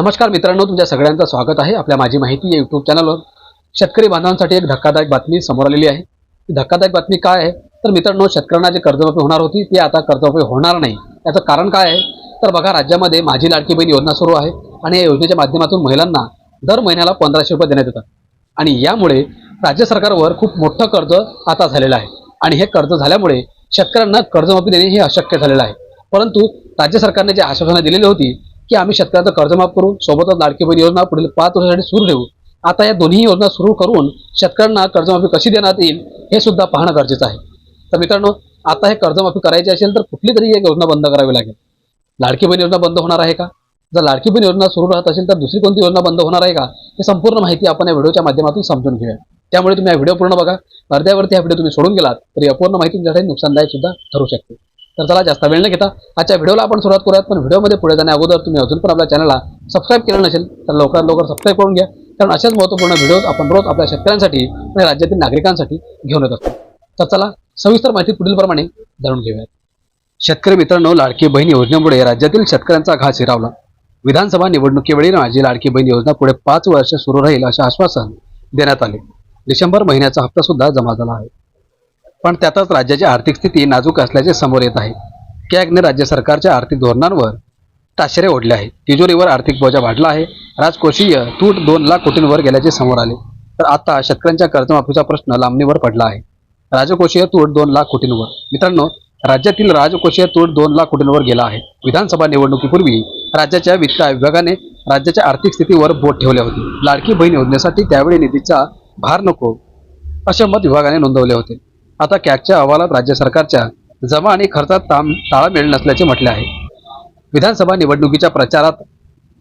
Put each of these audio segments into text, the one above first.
नमस्कार मित्रांनो तुमच्या सगळ्यांचं स्वागत आहे आपल्या माझी माहिती या युट्यूब चॅनलवर शेतकरी बांधवांसाठी एक धक्कादायक बातमी समोर आलेली आहे. ती धक्कादायक बातमी काय आहे? तर मित्रांनो शेतकऱ्यांना जे कर्जमाफी होणार होती ती आता कर्जमाफी होणार नाही. याचं कारण काय आहे? तर बघा राज्यामध्ये माझी लाडकी बहीण योजना सुरू आहे आणि या योजनेच्या माध्यमातून महिलांना दर महिन्याला पंधराशे रुपये देण्यात येतात. आणि यामुळे राज्य सरकारवर खूप मोठं कर्ज आता झालेलं आहे. आणि हे कर्ज झाल्यामुळे शेतकऱ्यांना कर्जमाफी देणे हे अशक्य झालेलं आहे. परंतु राज्य सरकारने जे आश्वासनं दिलेली होती की आम्ही शेतकऱ्यांचं कर्ज माफ करू सोबतच लाडकी बहीण योजना पुढील पाच वर्षासाठी सुरू ठेवू. आता या दोन्ही योजना सुरू करून शेतकऱ्यांना कर्जमाफी कशी देण्यात येईल हे सुद्धा पाहणं गरजेचं आहे. तर मित्रांनो आता हे कर्जमाफी करायची असेल तर कुठली तरी एक योजना बंद करावी लागेल. लाडकी बहीण योजना बंद होणार आहे का? जर लाडकी बहीण योजना सुरू राहत असेल तर दुसरी कोणती योजना बंद होणार आहे का? हे संपूर्ण माहिती आपण या व्हिडिओच्या माध्यमातून समजून घेऊया. त्यामुळे तुम्ही हा व्हिडिओ पूर्ण बघा. अर्ध्यावरती हा व्हिडिओ तुम्ही सोडून गेलात तर अपूर्ण माहिती तुमच्यासाठी नुकसानदायक सुद्धा ठरू शकते. तर चला जास्त वेळ न घेता आजच्या व्हिडिओला आपण सुरुवात करूयात. पण व्हिडिओमध्ये पुढे जाण्या अगोदर तुम्ही अजून पण आपल्या चॅनलला सबस्क्राईब केलं नसेल तर लवकरात लवकर सबस्क्राईब करून घ्या. कारण अशाच महत्त्वपूर्ण व्हिडिओज आपण रोज आपल्या शेतकऱ्यांसाठी आणि राज्यातील नागरिकांसाठी घेऊन येत असतो. तर चला सविस्तर माहिती पुढीलप्रमाणे जाणून घेऊयात. शेतकरी मित्रांनो लाडकी बहीण योजनेमुळे राज्यातील शेतकऱ्यांचा घास हिरावला. विधानसभा निवडणुकीवेळी माझी लाडकी बहीण योजना पुढे पाच वर्ष सुरू राहील असे आश्वासन देण्यात आले. डिसेंबर महिन्याचा हप्ता सुद्धा जमा झाला आहे. पण त्यातच राज्याची आर्थिक स्थिती नाजूक असल्याचे समोर येत आहे. कॅगने राज्य सरकारच्या आर्थिक धोरणांवर ताशेरे ओढले आहे तिजोरीवर आर्थिक बोजा वाढला आहे. राजकोषीय तूट दोन लाख कोटींवर गेल्याचे समोर आले. तर आता शेतकऱ्यांच्या कर्जमाफीचा प्रश्न लांबणीवर पडला आहे. राजकोषीय तूट दोन लाख कोटींवर. मित्रांनो राज्यातील राजकोषीय तूट दोन लाख कोटींवर गेला आहे. विधानसभा निवडणुकीपूर्वी राज्याच्या वित्त विभागाने राज्याच्या आर्थिक स्थितीवर बोट ठेवले होते. लाडकी बहीण योजनेसाठी त्यावेळी निधीचा भार नको असे मत विभागाने नोंदवले होते. आता कॅगच्या अहवालात राज्य सरकारच्या जमा आणि खर्चात ताम ताळमेळ नसल्याचे म्हटले आहे. विधानसभा निवडणुकीच्या प्रचारात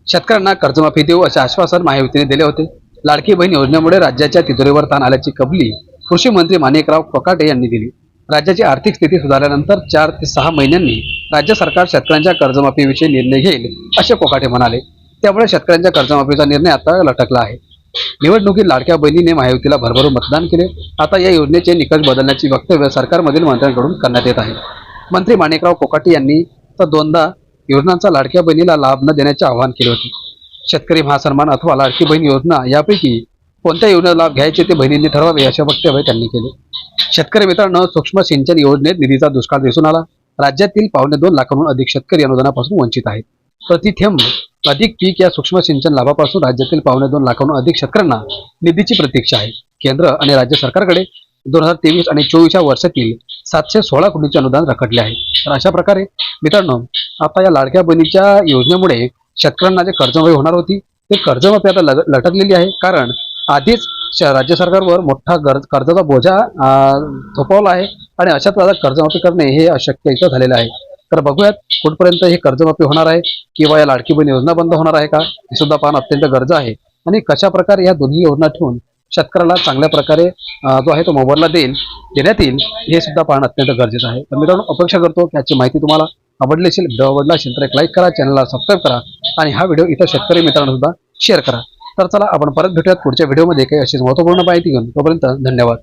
शेतकऱ्यांना कर्जमाफी देऊ असे आश्वासन महायुतीने दिले होते. लाडकी बहीण योजनेमुळे राज्याच्या तिजोरीवर ताण आल्याची कबली कृषी मंत्री माणिकराव कोकाटे यांनी दिली. राज्याची आर्थिक स्थिती सुधारल्यानंतर चार ते सहा महिन्यांनी राज्य सरकार शेतकऱ्यांच्या कर्जमाफीविषयी निर्णय घेईल असे कोकाटे म्हणाले. त्यामुळे शेतकऱ्यांच्या कर्जमाफीचा निर्णय आता लटकला आहे. निवडणुकीत लाडक्या बहिणीने महायुतीला भरभरून मतदान केले. आता या योजनेचे निकष बदलण्याची वक्तव्य सरकारमधील मंत्र्यांकडून करण्यात येत आहे. मंत्री माणिकराव कोकाटे यांनी तर दोनदा योजनांचा लाडक्या बहिणीला लाभ न देण्याचे आवाहन केले होते. शेतकरी महासन्मान अथवा लाडकी बहीण योजना यापैकी कोणत्या योजना लाभ घ्यायचे ते बहिणींनी ठरवावे असे वक्तव्य त्यांनी केले. शेतकरी मित्रांनो सूक्ष्म सिंचन योजनेत निधीचा दुष्काळ दिसून आला. राज्यातील पावणे दोन लाखांहून अधिक शेतकरी अनुदानापासून वंचित आहेत. प्रति थेंब अधिक पीक या सूक्ष्म सिंचन लाभापासून राज्यातील पावणे दोन लाखांहून अधिक शेतकऱ्यांना निधीची प्रतीक्षा आहे. केंद्र आणि राज्य सरकारकडे दोन हजार तेवीस आणि चोवीस या वर्षातील सातशे सोळा कोटीचे अनुदान रखडले आहे. तर अशा प्रकारे मित्रांनो आता या लाडक्या बहिणीच्या योजनेमुळे शेतकऱ्यांना जे कर्जमाफी होणार होती ते कर्जमाफी आता लटकलेली आहे. कारण आधीच श- राज्य सरकारवर मोठा कर्जाचा बोजा थोपवला आहे आणि अशा प्रकारे कर्जमाफी करणे हे अशक्य इथं झालेलं आहे. तर बघूयात कुठपर्यंत हे कर्जमाफी होणार आहे किंवा या लाडकी बहीण योजना बंद होणार आहे का? हे सुद्धा पाहणं अत्यंत गरज आहे. आणि कशा प्रकारे या दोन्ही योजना ठेवून शेतकऱ्याला चांगल्या प्रकारे जो आहे तो मोबदला देईल देण्यात येईल हे सुद्धा पाहणं अत्यंत गरजेचं आहे. तर मित्रांनो अपेक्षा करतो की याची माहिती तुम्हाला आवडली असेल व्हिडिओ आवडला असेल तर एक लाईक करा चॅनलला सबस्क्राईब करा आणि हा व्हिडिओ इतर शेतकरी मित्रांना सुद्धा शेअर करा. तर चला आपण परत भेटूयात पुढच्या व्हिडिओमध्ये. काही अशीच महत्त्वपूर्ण माहिती घेऊन तोपर्यंत धन्यवाद.